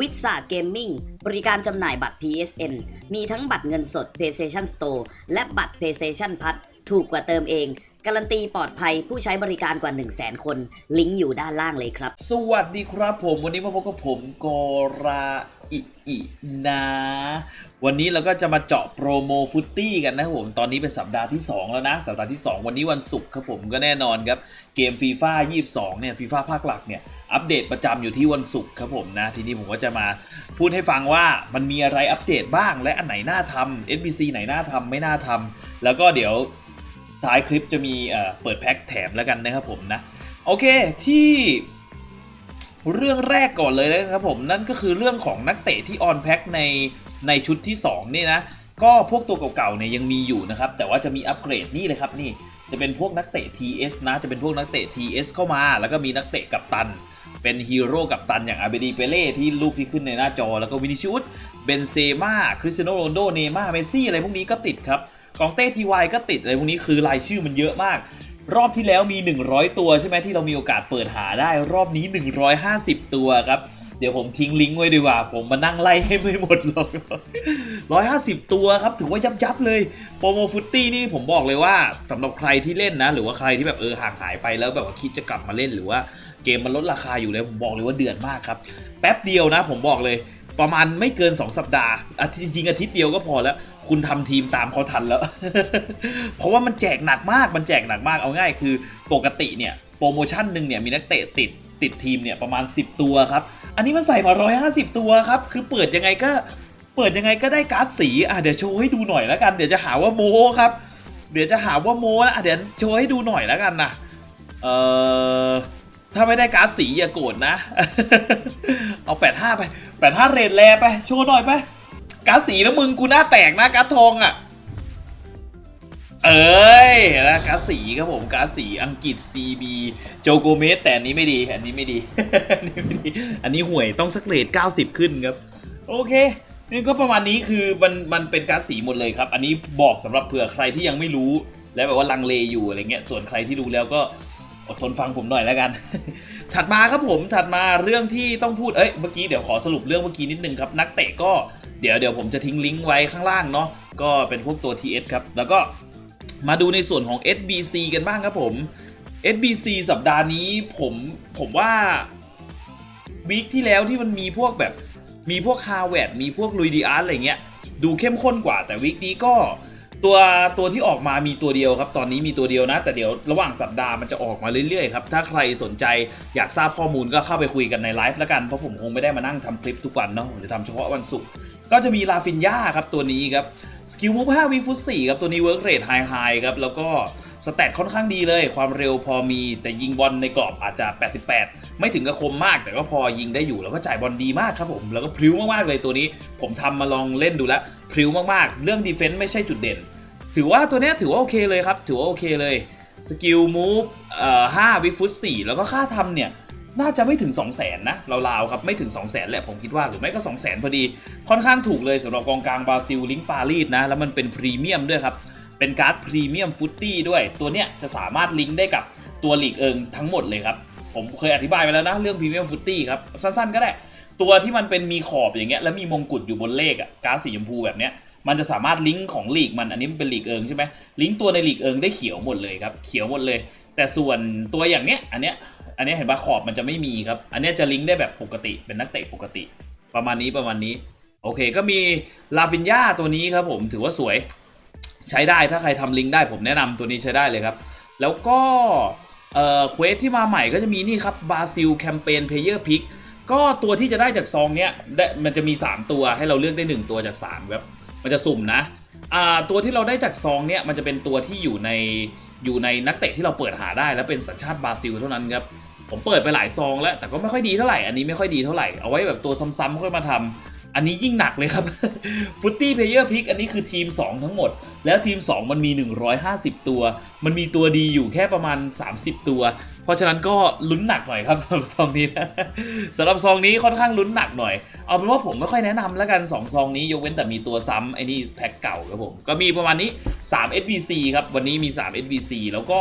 วิสาเกมมิ่งบริการจำหน่ายบัตร PSN มีทั้งบัตรเงินสด PlayStation Store และบัตร PlayStation p พั s ถูกกว่าเติมเอง การันตีปลอดภัยผู้ใช้บริการกว่า 1 0 0 0 0แคน ลิงก์อยู่ด้านล่างเลยครับ สวัสดีครับผมวันนี้มาพบกับผมกราอิอินะ วันนี้เราก็จะมาเจาะโปรโมฟุตตี้กันนะครับผม ตอนนี้เป็นสัปดาห์ที่ 2 แล้วนะ สัปดาห์ที่ 2 วันนี้วันศุกร์ครับผมก็แน่นอนครับ เกมฟีฟ่า22 เนี่ยฟีฟ่าภาคหลักเนี่ย อัปเดตประจำอยู่ที่วันศุกร์ครับผมนะ ทีนี้ผมก็จะมาพูดให้ฟังว่ามันมีอะไรอัปเดตบ้าง และอันไหนน่าทำ NPC ไหนน่าทำไม่น่าทำแล้วก็เดี๋ยวท้ายคลิปจะมีเอ่อเปิดแพ็คแถมแล้วกันนะครับผมนะ โอเคที่เรื่องแรกก่อนเลยนะครับผม นั่นก็คือเรื่องของนักเตะที่ออนแพ็คในในชุดที่ 2 นี่นะ ก็พวกตัวเก่าๆเนี่ยยังมีอยู่นะครับ แต่ว่าจะมีอัปเกรดนี่เลยครับนี่จะเป็นพวกนักเตะ TS นะจะเป็นพวกนักเตะ TS เข้ามา แล้วก็มีนักเตะกับตัน เป็นฮีโร่กับตันอย่างอาเบดีเปเล่ที่รูปที่ขึ้นในหน้าจอ แล้วก็วินิชูดเบนเซม่าคริสเตียโนโรนลโดเนม่าเมซี่อะไรพวกนี้ก็ติดครับกองเต้ทีวายก็ติดอะไรพวกนี้คือรายชื่อมันเยอะมาก รอบที่แล้วมี 100 ตัวใช่ไหมที่เรามีโอกาสเปิดหาได้ รอบนี้ 150 ตัวครับ เดี๋ยวผมทิ้งลิงก์ไว้ดีกว่า ผมมานั่งไล่ให้ไม่หมดหรอก150ตัวครับ ถือว่ายับยับเลยโปรโมฟุตตี้นี่ผมบอกเลยว่าสำหรับใครที่เล่นนะ หรือว่าใครที่แบบเออห่างหายไปแล้วแบบว่าคิดจะกลับมาเล่นหรือว่าเกมมันลดราคาอยู่เลยผมบอกเลยว่าเดือดมากครับ แป๊บเดียวนะ ผมบอกเลยประมาณไม่เกิน 2 สัปดาห์อาทิตย์จริงอาทิตย์เดียวก็พอแล้ว คุณทำทีมตามเขาทันแล้ว เพราะว่ามันแจกหนักมากมันแจกหนักมากเอาง่ายคือ ปกติเนี่ยโปรโมชั่นหนึ่งเนี่ยมีนักเตะติดติดทีมเนี่ยประมาณ 10 ตัวครับ อันนี้มันใส่มา 150 ตัวครับ คือเปิดยังไงก็ เปิดยังไงก็ได้การ์ดสีอะเดี๋ยวโชว์ให้ดูหน่อยแล้วกัน เดี๋ยวจะหาว่าโมครับ เดี๋ยวจะหาว่าโมนะอะเดี๋ยวโชว์ให้ดูหน่อยแล้วกันนะ เอ่อ ถ้าไม่ได้การ์ดสีอย่าโกรธนะ เอา 85 ไป 85 เรทแลไป โชว์หน่อยไป การ์ดสีแล้วมึงกูหน้าแตกนะการ์ดทองอะ เอ้ยนะกาสีครับผมกาสีอังกฤษ CB โจโกเมสแต่อันนี้ไม่ดี อันนี้ไม่ดี อันนี้ไม่ดีอันนี้ห่วยต้องสักเรท90 ขึ้นครับ โอเคนี่ก็ประมาณนี้คือมันมันเป็นกาสีหมดเลยครับ อันนี้บอกสำหรับเผื่อใครที่ยังไม่รู้ และแบบว่าลังเลอยู่อะไรเงี้ยส่วนใครที่รู้แล้วก็อดทนฟังผมหน่อยแล้วกัน ถัดมาครับผมถัดมาเรื่องที่ต้องพูดเอ้ยเมื่อกี้เดี๋ยวขอสรุปเรื่องเมื่อกี้นิดนึงครับนักเตะก็เดี๋ยวเดี๋ยวผมจะทิ้งลิงก์ไว้ข้างล่างเนาะก็เป็นพวกตัว TS ครับแล้วก็ มาดูในส่วนของ SBC กันบ้างครับผม SBC สัปดาห์นี้ผมผมว่าวีคที่แล้วที่มันมีพวกแบบมีพวกฮาร์วดมีพวกลุยดีอาร์อะไรเงี้ยดูเข้มข้นกว่าแต่วีคนี้ก็ตัวตัวที่ออกมามีตัวเดียวครับ ตอนนี้มีตัวเดียวนะ แต่เดี๋ยวระหว่างสัปดาห์มันจะออกมาเรื่อยๆครับ ถ้าใครสนใจอยากทราบข้อมูลก็เข้าไปคุยกันในไลฟ์แล้วกัน เพราะผมคงไม่ได้มานั่งทำคลิปทุกวันเนาะหรือทำเฉพาะวันศุกร์ ก็จะมีลาฟินยาครับตัวนี้ครับสกิลมูฟ5วีฟุต4ครับตัวนี้เวิร์กเรทไฮไฮครับแล้วก็สแตทค่อนข้างดีเลย ความเร็วพอมีแต่ยิงบอลในกรอบอาจจะ 88 ไม่ถึงกับคมมาก แต่ก็พอยิงได้อยู่แล้วก็จ่ายบอลดีมากครับผม แล้วก็พริ้วมาก ๆ เลยตัวนี้ ผมทำมาลองเล่นดูแล้วพริ้วมาก ๆ เรื่องดีเฟนต์ไม่ใช่จุดเด่น ถือว่าตัวเนี้ยถือว่าโอเคเลยครับ ถือว่าโอเคเลยสกิลมูฟเอ่อ5วิฟุต4แล้วก็ค่าทำเนี่ย น่าจะไม่ถึง 2 0 0 0 0นนะราวๆครับไม่ถึง 2 0 0 0 0นแหละผมคิดว่าหรือไม่ก็ 2 0 0 0 0 0พอดี ค่อนข้างถูกเลยสำหรับกองกลางบราซิลลิงปารีสนะ แล้วมันเป็นพรีเมียมด้วยครับ เป็นการ์ดพรีเมียมฟุตตี้ด้วย ตัวเนี้ยจะสามารถลิงก์ได้กับตัวหลีกเอิงทั้งหมดเลยครับ ผมเคยอธิบายไปแล้วนะเรื่องพรีเมียมฟุตตี้ครับ สั้นๆ ก็ได้ตัวที่มันเป็นมีขอบอย่างเงี้ยแล้วมีมงกุฎอยู่บนเลขอะการ์ดสีชมพูแบบเนี้ยมันจะสามารถลิงก์ของลีกมันอันนี้มันเป็นลีกเอิงใช่ไหมลิงก์ตัวในลีกเอิงได้เขียวหมดเลยครับเขียวหมดเลย แต่ส่วนตัวอย่างเนี้ยอันเนี้ย อันนี้เห็นปะขอบมันจะไม่มีครับ อันนี้จะลิงก์ได้แบบปกติเป็นนักเตะปกติ ประมาณนี้ประมาณนี้ โอเคก็มีลาฟินยาตัวนี้ครับผมถือว่าสวยใช้ได้ถ้าใครทำลิงก์ได้ผมแนะนำตัวนี้ใช้ได้เลยครับ แล้วก็เอ่อเควสที่มาใหม่ก็จะมีนี่ครับบาซิลแคมเปญเพลเยอร์พิกก็ตัวที่จะได้จากซองเนี้ยมันจะมี 3 ตัวให้เราเลือกได้ 1 ตัวจาก3ครับมันจะสุ่มนะอ่าตัวที่เราได้จากซองเนี้ยมันจะเป็นตัวที่อยู่ในอยู่ในนักเตะที่เราเปิดหาได้ แล้วเป็นสัญชาติบราซิลเท่านั้นครับ ผมเปิดไปหลายซองแล้ว แต่ก็ไม่ค่อยดีเท่าไหร่ อันนี้ไม่ค่อยดีเท่าไหร่ เอาไว้แบบตัวซ้ำๆค่อยมาทำอันนี้ยิ่งหนักเลยครับฟุตตี้เพเยอร์พิกอันนี้คือทีม 2 ทั้งหมด แล้วทีม 2 มันมี 150 ตัว มันมีตัวดีอยู่แค่ประมาณ 30 ตัว เพราะฉะนั้นก็ลุ้นหนักหน่อยครับสำหรับซองนี้นะสำหรับซองนี้ค่อนข้างลุ้นหนักหน่อย เอาเป็นว่าผมไม่ค่อยแนะนำแล้วกัน2ซองนี้ยกเว้นแต่มีตัวซ้ำไอ้นี่แพ็คเก่าครับผมก็มีประมาณนี้3 SBC ครับวันนี้มี3 SBC แล้วก็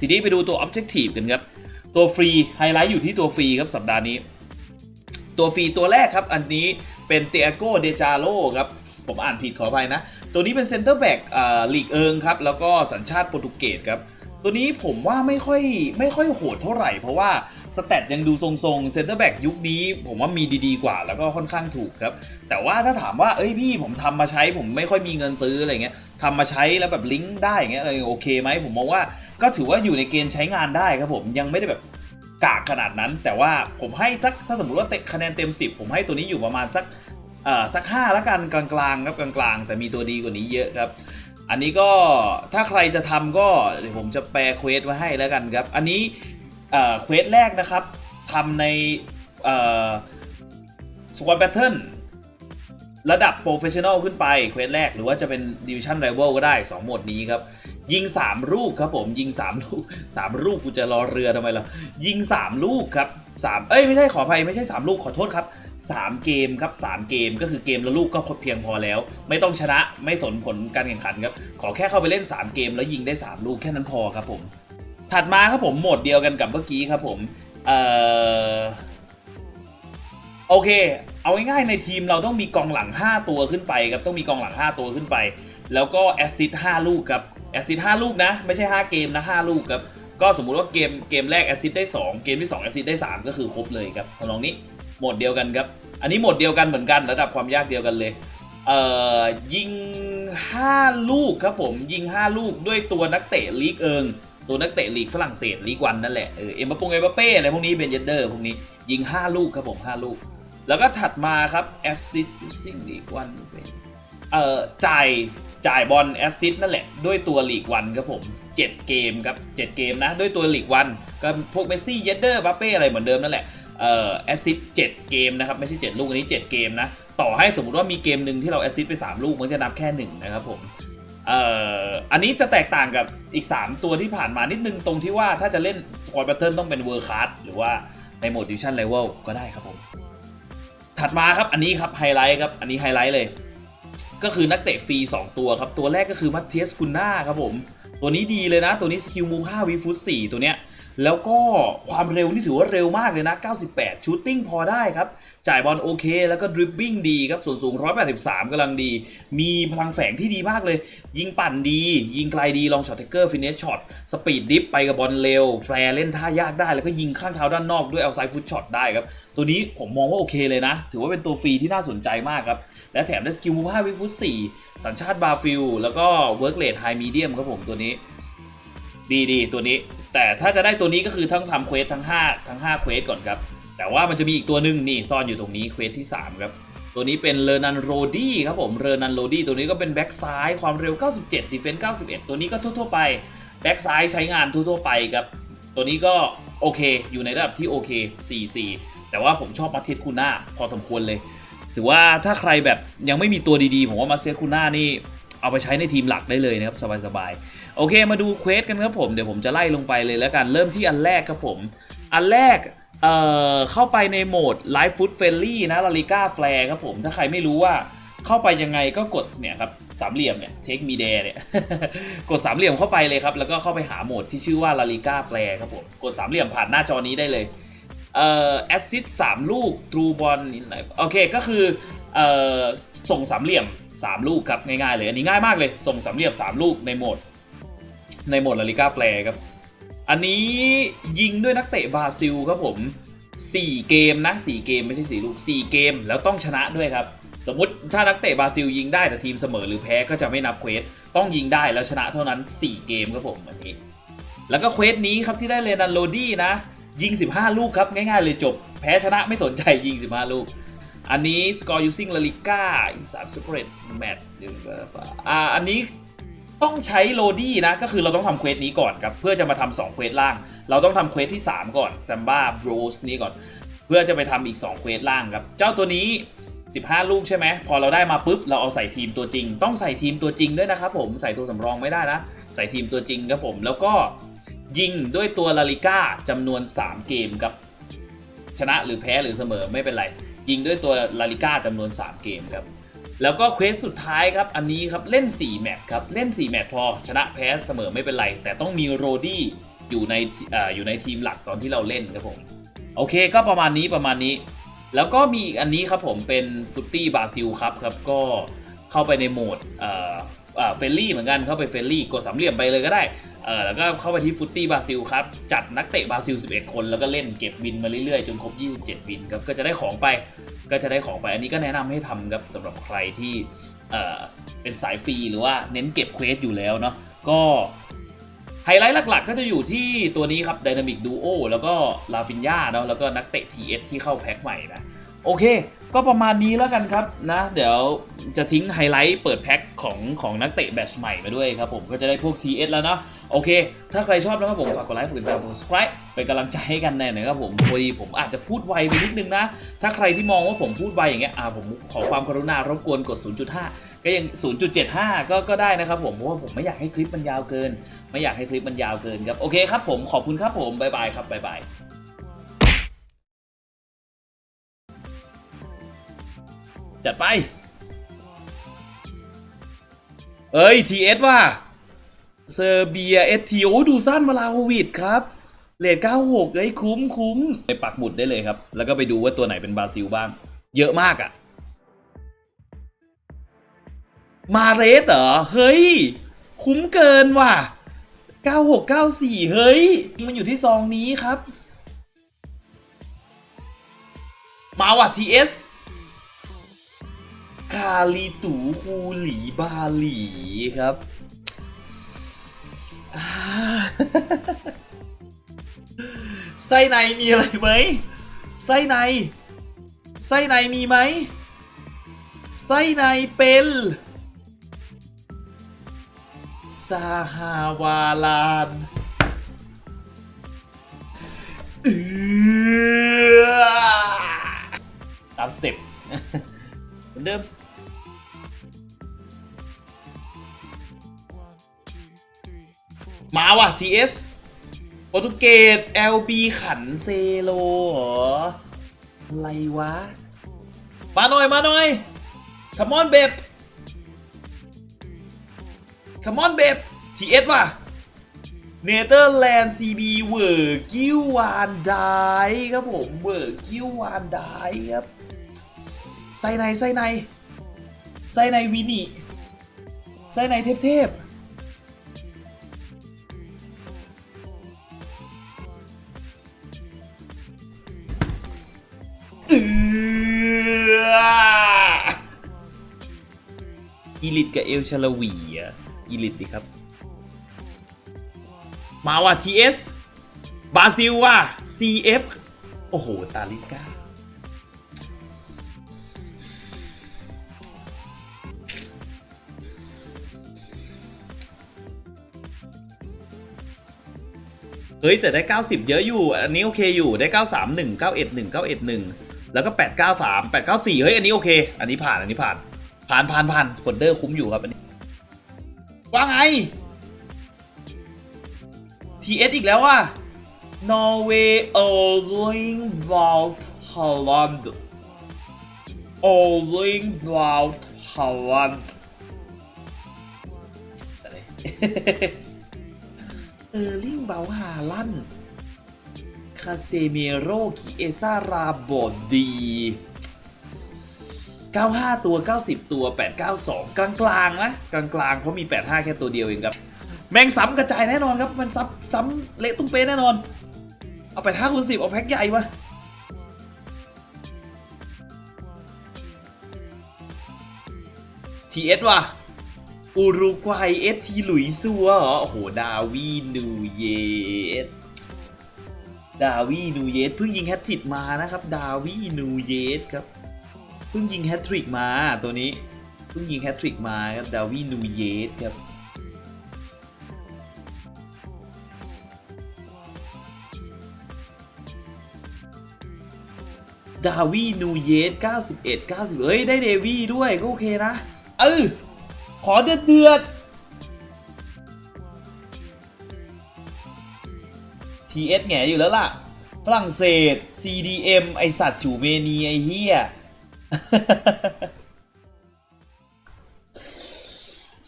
ทีนี้ไปดูตัว Objective กันครับ ตัวฟรีไฮไลท์อยู่ที่ตัวฟรีครับสัปดาห์นี้ ตัวฟรีตัวแรกครับ อันนี้เป็นเตียโกเดจาโลครับ ผมอ่านผิดขออภัยนะ ตัวนี้เป็นเซนเตอร์แบ็กลีกเอิงครับ แล้วก็สัญชาติโปรตุเกสครับ ตัวนี้ผมว่าไม่ค่อยไม่ค่อยโหดเท่าไหร่ เพราะว่าสเตตยังดูทรงๆเซนเตอร์แบ็กยุคนี้ผมว่ามีดีๆกว่าแล้วก็ค่อนข้างถูกครับ แต่ว่าถ้าถามว่า เอ้ยพี่ผมทำมาใช้ผมไม่ค่อยมีเงินซื้ออะไรเงี้ยทำมาใช้แล้วแบบลิงก์ได้อย่างเงี้ยอะไรโอเคไหมผมมองว่าก็ถือว่าอยู่ในเกณฑ์ใช้งานได้ครับผมยังไม่ได้แบบกากขนาดนั้น แต่ว่าผมให้สักถ้าสมมติว่าเตะคะแนนเต็ม 10 ผมให้ตัวนี้อยู่ประมาณสักเอ่อสัก5แล้วกันกลางๆครับกลางๆ แต่มีตัวดีกว่านี้เยอะครับ อันนี้ก็ถ้าใครจะทำก็เดี๋ยวผมจะแปลเควสไว้ให้แล้วกันครับ อันนี้เควสแรกนะครับทำในสควอตแบทเทิลระดับโปรเฟชชั่นอลขึ้นไปเควสแรกหรือว่าจะเป็นดิวิชั่นไรเวลก็ได้2โหมดนี้ครับ ยิง 3 ลูกครับผมยิง 3 ลูก 3 ลูกกูจะรอเรือทำไมล่ะยิง 3 ลูกครับ3เอ้ยไม่ใช่ขออภัยไม่ใช่ 3 ลูกขอโทษครับ 3 เกมครับ 3 เกมก็คือเกมละลูกก็เพียงพอแล้ว ไม่ต้องชนะไม่สนผลการแข่งขันครับ ขอแค่เข้าไปเล่น 3 เกมแล้วยิงได้ 3 ลูกแค่นั้นพอครับผม ถัดมาครับผมโหมดเดียวกันกับเมื่อกี้ครับผมเอ่อโอเค เอาง่ายๆในทีมเราต้องมีกองหลัง 5 ตัวขึ้นไปครับต้องมีกองหลัง 5 ตัวขึ้นไป แล้วก็แอสซิสต์5ลูกครับแอสซิสต์5ลูกนะ ไม่ใช่ 5 เกมนะ5ลูกครับก็สมมุติว่าเกมเกมแรกแอสซิสต์ได้ 2 เกมที่2แอสซิสต์ได้ 3 ก็คือครบเลยครับทำนองนี้ โหมดเดียวกันครับ อันนี้โหมดเดียวกันเหมือนกันระดับความยากเดียวกันเลยเอ่อยิง 5 ลูกครับผมยิง 5 ลูกด้วยตัวนักเตะลีกเอิง ตัวนักเตะลีกฝรั่งเศสลีกวันนั่นแหละเออเอ็มบัปปงเอ็มบัปเป้อะไรพวกนี้เบนเยเดอร์พวกนี้ยิง 5 ลูกครับผม 5 ลูก แล้วก็ถัดมาครับแอสซิสต์ซิงลีกวันเอ่อจ่ายจ่ายบอลแอสซิสต์นั่นแหละ ด้วยตัวลีกวันครับผม 7 เกมครับ 7 เกมนะ ด้วยตัวลีกวันก็พวกเมสซี่เยเดอร์บัปเป้อะไรเหมือนเดิมนั่นแหละ เอ่อแอสซิสต์7เกมนะครับ ไม่ใช่ 7 ลูกอันนี้ 7 เกมนะ ต่อให้สมมติว่ามีเกมหนึ่งที่เราแอสซิสต์ไป 3 ลูกมันจะนับแค่ 1 นะครับผมเอ่ออันนี้จะแตกต่างกับอีก 3 ตัวที่ผ่านมานิดนึงตรงที่ว่าถ้าจะเล่นสควอต b บ t เทิลต้องเป็นเวอร์คัสหรือว่าในโหมดดิชั่นเลเวลก็ได้ครับผม ถัดมาครับอันนี้ครับไฮไลท์ครับอันนี้ไฮไลท์เลย ก็คือนักเตะฟรี 2 ตัวครับ ตัวแรกก็คือมัตเทียสคุน่าครับผม ตัวนี้ดีเลยนะ ตัวนี้สกิลมูฟ5วีฟุต4ตัวเนี้ย แล้วก็ความเร็วนี่ถือว่าเร็วมากเลยนะ 98 ชูตติ้งพอได้ครับ จ่ายบอลโอเค แล้วก็ดริบบิ้งดีครับ ส่วนสูง 183กำลังดี มีพลังแฝงที่ดีมากเลย ยิงปั่นดี ยิงไกลดี ลองช็อตเทคเกอร์ฟินเนชช็อต สปีดดิฟไปกับบอลเร็ว แฟร์เล่นท่ายากได้ แล้วก็ยิงข้างเท้าด้านนอกด้วยเอาไซฟุตช็อตได้ครับ ตัวนี้ผมมองว่าโอเคเลยนะ ถือว่าเป็นตัวฟรีที่น่าสนใจมากครับ และแถมได้สกิลมูฟ5วิฟุต4สัญชาติบาฟิล แล้วก็เวิร์กเลดไฮมีเดียมครับผมตัวนี้ ดีดีตัวนี้ แต่ถ้าจะได้ตัวนี้ก็คือต้องทำเควสทั้ง 5 ทั้ง5เควสก่อนครับ แต่ว่ามันจะมีอีกตัวหนึ่งนี่ซ่อนอยู่ตรงนี้เควสที่ 3 ครับ ตัวนี้เป็นเลอร์นันโรดี้ครับผมเลอร์นันโรดี้ตัวนี้ก็เป็นแบ็กซ้ายความเร็ว 97ดีเฟนส์91 ตัวนี้ก็ทั่วๆไปแบ็กซ้ายใช้งานทั่วๆไปครับ ตัวนี้ก็โอเค อยู่ในระดับที่โอเค4-4แต่ว่าผมชอบมาเทสคูน่าพอสมควรเลย ถือว่าถ้าใครแบบยังไม่มีตัวดีๆ ผมว่ามาเซคูน่านี่เอาไปใช้ในทีมหลักได้เลยนะครับสบายๆ โอเคมาดูเควสกันครับผมเดี๋ยวผมจะไล่ลงไปเลยแล้วกันเริ่มที่อันแรกครับผม อันแรกเอ่อเข้าไปในโหมด Live Food Friendly นะ La Liga Flare ครับผมถ้าใครไม่รู้ว่าเข้าไปยังไงก็กดเนี่ยครับสามเหลี่ยมเนี่ย Take Me There เนี่ยกดสามเหลี่ยมเข้าไปเลยครับแล้วก็เข้าไปหาโหมดที่ชื่อว่า La Liga Flare ครับผมกดสามเหลี่ยมผ่านหน้าจอนี้ได้เลยเอ่อแอสซิสสามลูกทรูบอลโอเคก็คือเอ่อส่งสามเหลี่ยม 3 ลูกครับง่ายๆเลยอันนี้ง่ายมากเลยส่งสามเหลี่ยม 3 ลูกในโหมด ในโหมดลาลิก้าแฟร์ครับ อันนี้ยิงด้วยนักเตะบราซิลครับผม 4 เกมนะ 4 เกมไม่ใช่4ลูก 4 เกมแล้วต้องชนะด้วยครับ สมมติถ้านักเตะบราซิลยิงได้แต่ทีมเสมอหรือแพ้ก็จะไม่นับเควสต้องยิงได้แล้วชนะเท่านั้น 4 เกมครับผมอันนี้ แล้วก็เควสนี้ครับที่ได้เลนันโรดี้นะ ยิง 15 ลูกครับง่ายๆเลยจบ แพ้ชนะไม่สนใจยิง 15 ลูกอันนี้ score using La Liga in 3 separate match อ่าอันนี้ ต้องใช้โรดี้นะ ก็คือเราต้องทำเควสนี้ก่อนครับ เพื่อจะมาทำ2เควสล่าง เราต้องทำเควสที่ 3 ก่อน Samba Bros นี้ก่อน เพื่อจะไปทำอีก2เควสล่างครับ เจ้าตัวนี้ 15 ลูกใช่ไหม พอเราได้มาปุ๊บ เราเอาใส่ทีมตัวจริง ต้องใส่ทีมตัวจริงด้วยนะครับผม ใส่ตัวสำรองไม่ได้นะ ใส่ทีมตัวจริงครับผม แล้วก็ยิงด้วยตัวลาลิก้าจำนวน 3 เกมครับ ชนะหรือแพ้หรือเสมอไม่เป็นไร ยิงด้วยตัวลาลิก้าจำนวน 3 เกมครับ แล้วก็เควสสุดท้ายครับ อันนี้ครับเล่น 4 แมตช์ครับ เล่น 4 แมตช์พอ ชนะแพ้เสมอไม่เป็นไร แต่ต้องมีโรดี้อยู่ในออยู่ในทีมหลักตอนที่เราเล่นครับผม โอเคก็ประมาณนี้ประมาณนี้ แล้วก็มีอีกอันนี้ครับผมเป็นฟุตตี้บราซิลครับครับ ก็เข้าไปในโหมดเฟลลี่เหมือนกันเข้าไปเฟลลี่กดสามเหลี่ยมไปเลยก็ได้ เออแล้วก็เข้าไปที่ฟุตตี้บราซิลครับ จัดนักเตะบราซิล 11 คนแล้วก็เล่นเก็บวินมาเรื่อยๆ จนครบ 27วินครับ ก็จะได้ของไป ก็จะได้ของไป อันนี้ก็แนะนำให้ทำครับสำหรับใครที่เออเป็นสายฟรีหรือว่าเน้นเก็บเควสอยู่แล้วเนาะ ก็ไฮไลท์หลักๆ ก็จะอยู่ที่ตัวนี้ครับ Dynamic Duo แล้วก็ลาฟินยาเนาะ แล้วก็นักเตะ TS ที่เข้าแพ็คใหม่นะ โอเค ก็ประมาณนี้แล้วกันครับนะ เดี๋ยวจะทิ้งไฮไลท์เปิดแพ็คของของนักเตะแบชใหม่มาด้วยครับผม ก็จะได้พวก TS แล้วเนาะ โอเค ถ้าใครชอบนะครับผม ฝากกดไลค์ ฝากกดติดตาม subscribe เป็นกำลังใจให้กันแน่นะครับผมพอดีผมอาจจะพูดไวไปนิดนึงนะ ถ้าใครที่มองว่าผมพูดไวอย่างเงี้ย อ่า ผมขอความกรุณารบกวนกด 0.5 ก็ยัง 0.75 ก็ ก็ได้นะครับผม เพราะว่าผมไม่อยากให้คลิปมันยาวเกิน ไม่อยากให้คลิปมันยาวเกินครับ โอเคครับผม ขอบคุณครับผม บ๊ายบายครับ บ๊ายบายจัดไป เอ้ย TS ว่ะ เซอร์เบียเอสทีโอดูสั้นมาลาโควิดครับเลท96เอ้ยคุ้มคุ้มไปปักหมุดได้เลยครับ แล้วก็ไปดูว่าตัวไหนเป็นบราซิลบ้าง เยอะมากอะ่ะ มาเรสเหรอ เฮ้ย คุ้มเกินว่ะ 9694 เฮ้ย มันอยู่ที่ซองนี้ครับ มาว่ะ TS คาลิตูคูหลีบาหลีครับอ่า ไส้ในมีอะไรไหมไส้ใน ไส้ในมีไหมไส้ในเป็นซาฮาวาลานตามสเต็ปเหมือนเดิม มาว่ะ TS โปรตุเกส LB ขันเซโลเหรออะไรวะ มาหน่อย มาหน่อย Come on เบบ Come on เบบ TS ว่ะเนเธอร์แลนด์ CB เวอร์กิววานไดครับผมเวอร์กิววานไดครับไส้ในไส้ในไส้ในวินิไส้ในเทพเทพ อีลิตกับเอลชาลาวีอะอีลิตดิครับ มาว่ะ TS บราซิลว่ะ CF โอ้โห ตาลิก้าเฮ้ย แต่ได้ 90 เยอะอยู่ อันนี้โอเคอยู่ได้ 931 911 911 แล้วก็ 893 894 เฮ้ย อันนี้โอเค อันนี้ผ่าน อันนี้ผ่าน ผ่านผ่านผ่านฟอลเดอร์คุ้มอยู่ครับอันนี้ ว่าไง TS อีกแล้วว่ะ Norway Erling Braut Haaland Erling Braut Haaland สเลยเออร์ลิงเบาฮาลันคาเซเมโรคิเอซาราบอดี 95 ตัว 90 ตัว 892 กลางๆนะกลางๆเพราะมี 85 แค่ตัวเดียวเองครับ แมงซ้ำกระจายแน่นอนครับ มันซ้ำซ้ำเละตุ้มเป๊ะแน่นอน เอา85คูณ10 เอาแพ็คใหญ่วะ TS ว่ะอุรุกวัยเอสทีหลุยซัวเหรอ โอ้โห ดาวีนูเยสดาวีนูเยสเพิ่งยิงแฮตทริกมานะครับ ดาวีนูเยสครับ เพิ่งยิงแฮตทริกมาตัวนี้เพิ่งยิงแฮตทริกมาครับดาวีนูเยสครับดาวีนูเยส91 90เฮ้ย ได้เดวี่ด้วย ก็โอเคนะ เออ ขอเดือดเดือด TS แหงอยู่แล้วล่ะ ฝรั่งเศส CDM ไอสัตว์จูเมนีไอเฮีย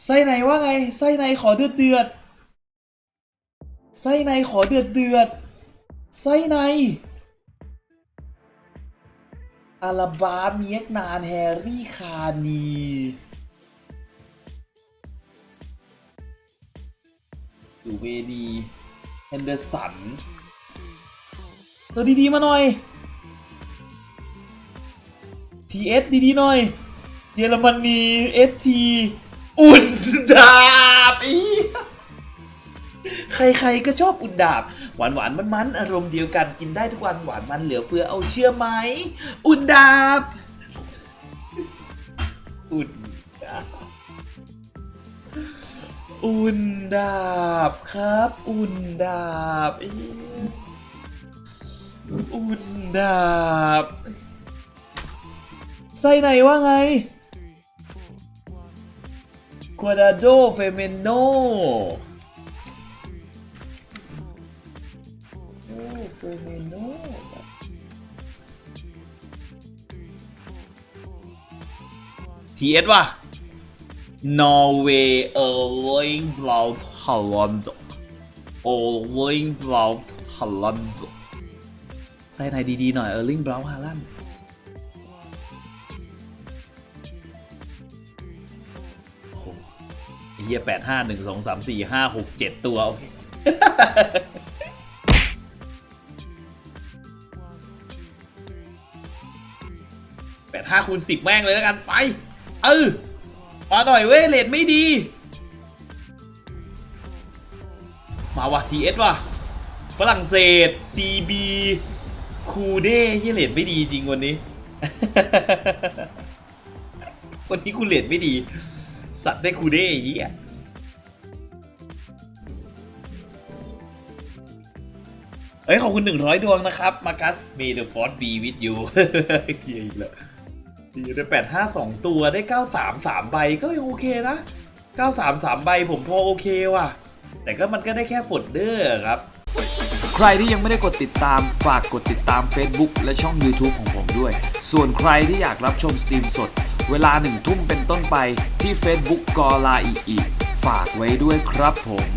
ไส้ในว่าไง ไส้ในขอเดือดเดือดไส้ในขอเดือดเดือดไส้ในอาราบาเมียกนานแฮร์รี่คานีอยู่เวดีเฮนเดอร์สันเออดี ๆ มาหน่อย TS ดีๆหน่อย เยอรมนี ST อุ่นดาบอีใครๆก็ชอบอุ่นดาบ หวานหวานมันมันอารมณ์เดียวกันกินได้ทุกวันหวานมันเหลือเฟือเอาเชื่อไหม อุ่นดาบ อุ่นดาบ อุ่นดาบครับ อุ่นดาบอีอุ่นดาบ ไส้ไหนว่าไงกัวดาโดเฟเมโนโอ้เฟเมโนทีเอสว่ะนอร์เวย์เออร์ลิงบราวน์ฮอลแลนด์เออร์ลิงบราวน์ฮอลแลนด์ไส้ไหนดีๆหน่อยเออร์ลิงบราวน์ฮาลันด์ เฮียแปดห้าหนึ่งสองสามสี่ห้าหกเจ็ดตัวโอเคแปดห้าคูณสิบแม่งเลยแล้วกัน ไป เออมาหน่อยเว้ยเลทไม่ดี มาว่ะ TS ว่ะ ฝรั่งเศส CB คูเด้เฮียเลทไม่ดีจริงวันนี้ วันนี้กูเลทไม่ดี สัตว์ได้คูเด้ไอ้เหี้ยเอ้ย ขอบคุณ100ดวงนะครับ มากัส May the Force be with you เกียร์อีกแล้วดีได้8 5 2ตัวได้93 3ใบก็ยังโอเคนะ93 3ใบผมพอโอเคว่ะ แต่ก็มันก็ได้แค่ฝนเดอร์ครับ ใครที่ยังไม่ได้กดติดตามฝากกดติดตาม Facebook และช่อง YouTube ของผมด้วย ส่วนใครที่อยากรับชมสตรีมสด เวลาหนึ่งทุ่มเป็นต้นไปที่ Facebook กอลาอีอีฝากไว้ด้วยครับผม